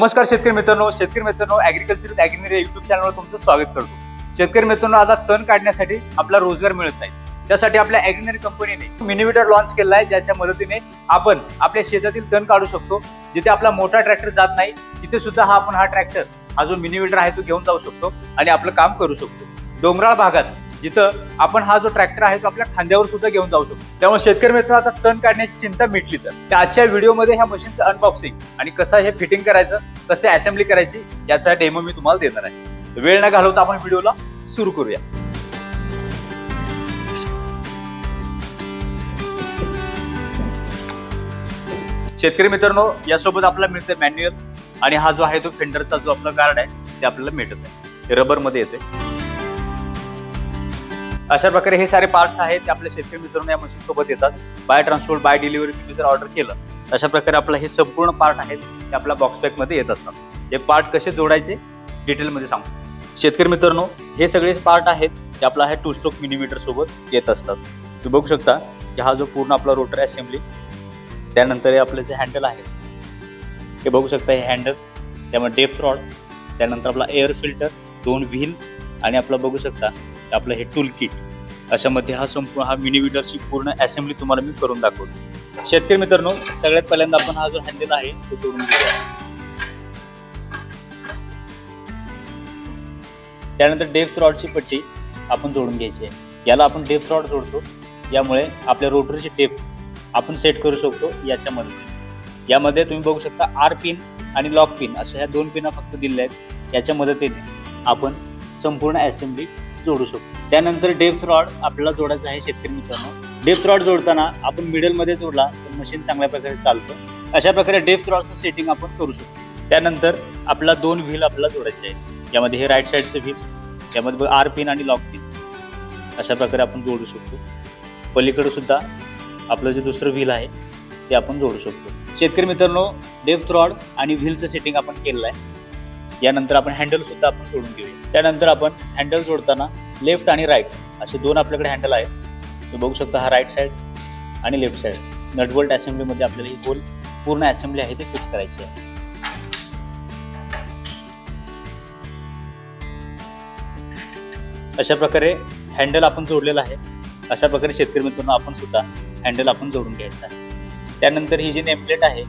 नमस्कार शेतकरी मित्रांनो शेतकरी मित्रांनो ऍग्रिकल्चर ऍग्रिनरी युट्यूब चॅनलवर तुमचं स्वागत करतो. शेतकरी मित्रांनो आता तण काढण्यासाठी आपला रोजगार मिळत नाही. त्यासाठी आपल्या ऍग्रिनरी कंपनीने मिनिमीटर लॉन्च केला आहे ज्याच्या मदतीने आपण आपल्या शेतातील तण काढू शकतो. जिथे आपला मोठा ट्रॅक्टर जात नाही तिथे सुद्धा हा आपण हा ट्रॅक्टर हा जो मिनिमीटर आहे तो घेऊन जाऊ शकतो आणि आपलं काम करू शकतो. डोंगराळ भागात जिथं आपण हा जो ट्रॅक्टर आहे तो आपल्या खांद्यावर सुद्धा घेऊन जाऊ शकतो. त्यामुळे शेतकरी मित्र आता तण काढण्याची चिंता मिटली तर. आजच्या व्हिडिओमध्ये ह्या मशीनचं अनबॉक्सिंग आणि कसं हे फिटिंग करायचं कसे असेंब्ली करायची याचा डेमो मी तुम्हाला देणार आहे. वेळ न घालवता आपण व्हिडिओला सुरू करूया. शेतकरी मित्रांनो यासोबत आपल्याला मिळतं मॅन्युअल आणि हा जो आहे तो फेंडरचा जो आपला गार्ड आहे ते आपल्याला मिळत आहे. रबरमध्ये येते अशा प्रकारे हे सारे पार्ट्स आहेत ते आपल्या शेतकरी मित्रांनो या मशीन सोबत येतात. बाय ट्रान्सपोर्ट बाय डिलिव्हरी तुम्ही जर ऑर्डर केलं अशा प्रकारे आपलं हे संपूर्ण पार्ट आहेत ते आपल्या बॉक्स पॅकमध्ये येत असतात. हे पार्ट कसे जोडायचे डिटेलमध्ये सांगतो. शेतकरी मित्रांनो हे सगळे पार्ट आहेत ते आपला आहे टू स्ट्रोक मिनिमीटर सोबत येत असतात. तुम्ही बघू शकता की हा जो पूर्ण आपला रोटर असेंब्ली त्यानंतर हे आपलं जे हँडल आहे हे बघू शकता हे हँडल त्यामध्ये डेप्थ रॉड त्यानंतर आपला एअर फिल्टर दोन व्हील आणि आपला बघू शकता आपलं हे टूल किट अशामध्ये हा संपूर्ण हा मिनी विडरची पूर्ण असेंब्ली तुम्हाला मी करून दाखवतो. शेतकरी मित्रांनो सगळ्यात पहिल्यांदा आपण हा जो हँडल आहे तो जोडून घेऊया. त्यानंतर डेप्थ रॉडची पट्टी आपण जोडून घ्यायची आहे. याला आपण डेप्थ रॉड जोडतो. यामुळे आपल्या रोटरची टेप आपण सेट करू शकतो याच्यामध्ये. यामध्ये तुम्ही बघू शकता आर पिन आणि लॉक पिन अशा ह्या दोन पिना फक्त दिल्या आहेत. याच्या मदतीने आपण संपूर्ण असेंब्ली जोडू शकतो. त्यानंतर डेप्थ रॉड आपल्याला जोडायचा आहे शेतकरी मित्रांनो. डेप्थ रॉड जोडताना आपण मिडलमध्ये जोडला तर मशीन चांगल्या प्रकारे चालतं. अशा प्रकारे डेप्थ रॉडचं सेटिंग आपण करू शकतो. त्यानंतर आपला दोन व्हील आपल्याला जोडायचे आहे यामध्ये हे राईट साईडचं व्हील यामध्ये आर पिन आणि लॉक पिन अशा प्रकारे आपण जोडू शकतो. पलीकडे सुद्धा आपलं जे दुसरं व्हील आहे ते आपण जोडू शकतो. शेतकरी मित्रांनो डेप्थ रॉड आणि व्हीलचं सेटिंग आपण केलेलं आहे. यानंतर आपण हँडल सुद्धा आपण जोडून घेऊया. त्यानंतर आपण हँडल जोडताना लेफ्ट आणि राईट असे दोन आपल्याकडे हँडल आहेत. तुम्ही बघू शकता हा राईट साईड आणि लेफ्ट साईड नटबोल्ट असेंब्लीमध्ये आपल्याला ही होल पूर्ण असेंब्ली आहे ती फिक्स करायची आहे. अशा प्रकारे हँडल आपण जोडलेलं आहे. अशा प्रकारे शेतकरी मित्रांनो आपण सुद्धा हँडल आपण जोडून घ्यायचं आहे. त्यानंतर ही जी नेमप्लेट आहे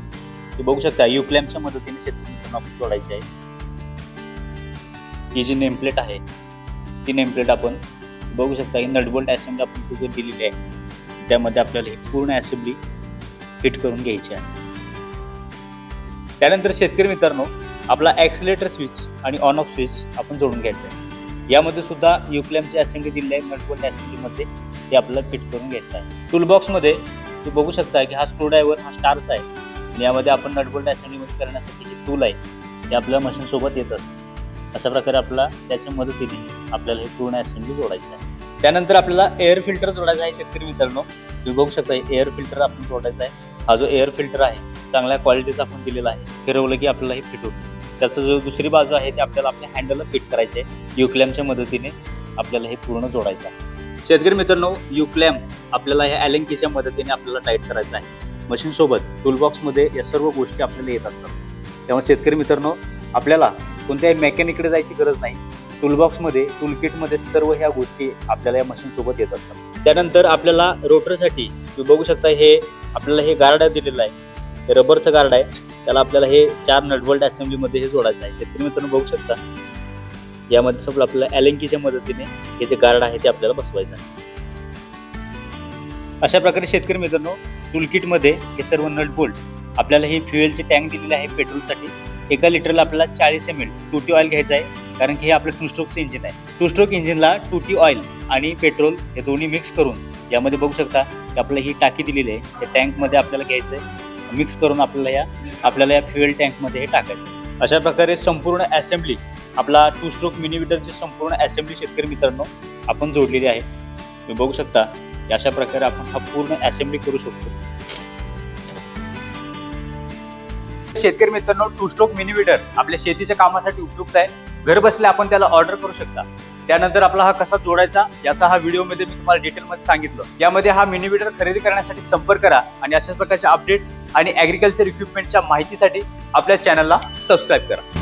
ती बघू शकता युक्लॅमच्या मदतीने शेतकरी मित्रांनो आपण जोडायची आहे. ही जी नेमप्लेट आहे ती नेमप्लेट आपण बघू शकता. ही नटबोल्ट असेंब्ली आपण तिथे दिलेली आहे त्यामध्ये आपल्याला ही पूर्ण असेंब्ली फिट करून घ्यायची आहे. त्यानंतर शेतकरी मित्रांनो आपला ॲक्सिलेटर स्विच आणि ऑन ऑफ स्विच आपण जोडून घ्यायचं आहे. यामध्ये सुद्धा युक्लॅमची असेंब्ली दिली आहे नटबोल्ट असेंब्लीमध्ये ते आपल्याला फिट करून घ्यायचं आहे. टूलबॉक्समध्ये तुम्ही बघू शकता की हा स्क्रूड्रायव्हर हा स्टार्स आहे. आणि यामध्ये आपण नटबोल्ट असेंब्लीमध्ये करण्यासाठी जे टूल आहे ते आपल्या मशीनसोबत येत असतं. अशा प्रकारे आपला त्याच्या मदतीने आपल्याला हे पूर्ण असेंब्ली जोडायची आहे. त्यानंतर आपल्याला एअर फिल्टर जोडायचा आहे शेतकरी मित्रांनो. तुम्ही बघू शकता एअर फिल्टर आपण जोडायचा आहे. हा जो एअर फिल्टर आहे चांगल्या क्वालिटीचा आपण दिलेला आहे. फिरवलं की आपल्याला हे फिट होतं त्याचं जो दुसरी बाजू आहे ते आपल्याला आपल्या हँडलला फिट करायचं आहे. युक्लॅमच्या मदतीने आपल्याला हे पूर्ण जोडायचं आहे. शेतकरी मित्रांनो युक्लॅम आपल्याला ह्या ॲलेंकीच्या मदतीने आपल्याला टाईट करायचं आहे. मशीनसोबत टूलबॉक्समध्ये या सर्व गोष्टी आपल्याला येत असतात. त्यामुळे शेतकरी मित्रांनो आपल्याला कोणत्याही मेकॅनिकडे जायची गरज नाही. टूलबॉक्समध्ये टूलकिटमध्ये सर्व ह्या गोष्टी आपल्याला या मशीनसोबत येत असतात. त्यानंतर आपल्याला रोटरसाठी तुम्ही बघू शकता हे आपल्याला हे गार्ड दिलेलं आहे. हे रबरचं गार्ड आहे. त्याला आपल्याला हे चार नटबोल्ट असेंब्लीमध्ये हे जोडायचं आहे. शेतकरी मित्रांनो बघू शकता. यामध्ये सगळं आपल्याला एलेंकीच्या मदतीने हे जे गार्ड आहे ते आपल्याला बसवायचं आहे. अशा प्रकारे शेतकरी मित्रांनो टूलकिटमध्ये हे सर्व नटबोल्ट आपल्याला हे फ्युएलचे टँक दिलेली आहे पेट्रोलसाठी. एका लिटरला आपल्याला चाळीस एम एल टूटी ऑइल घ्यायचं आहे. कारण की हे आपलं टू स्ट्रोकचं इंजिन आहे. टू स्ट्रोक इंजिनला टूटी ऑइल आणि पेट्रोल हे दोन्ही मिक्स करून यामध्ये बघू शकता की आपल्याला ही टाकी दिलेली आहे. त्या टँकमध्ये आपल्याला घ्यायचं आहे. मिक्स करून आपल्याला या आपल्याला या फ्युएल टँकमध्ये हे टाकायचं अशा प्रकारे संपूर्ण असेंब्ली आपला टू स्ट्रोक मिनिमीटरची संपूर्ण असेंब्ली शेतकरी मित्रांनो आपण जोडलेली आहे. तुम्ही बघू शकता की अशा प्रकारे आपण हा पूर्ण असेंब्ली करू शकतो. शेतकरी मित्रांनो टू स्ट्रोक मिनिमीटर आपल्या शेतीच्या कामासाठी उपयुक्त आहे. घर बसल्या आपण त्याला ऑर्डर करू शकता. त्यानंतर आपला हा कसा जोडायचा याचा हा व्हिडिओमध्ये मी तुम्हाला डिटेलमध्ये सांगितलं. यामध्ये हा मिनिमीटर खरेदी करण्यासाठी संपर्क करा आणि अशाच प्रकारचे अपडेट्स आणि ॲग्रिकल्चर इक्विपमेंटच्या माहितीसाठी आपल्या चॅनलला सबस्क्राईब करा.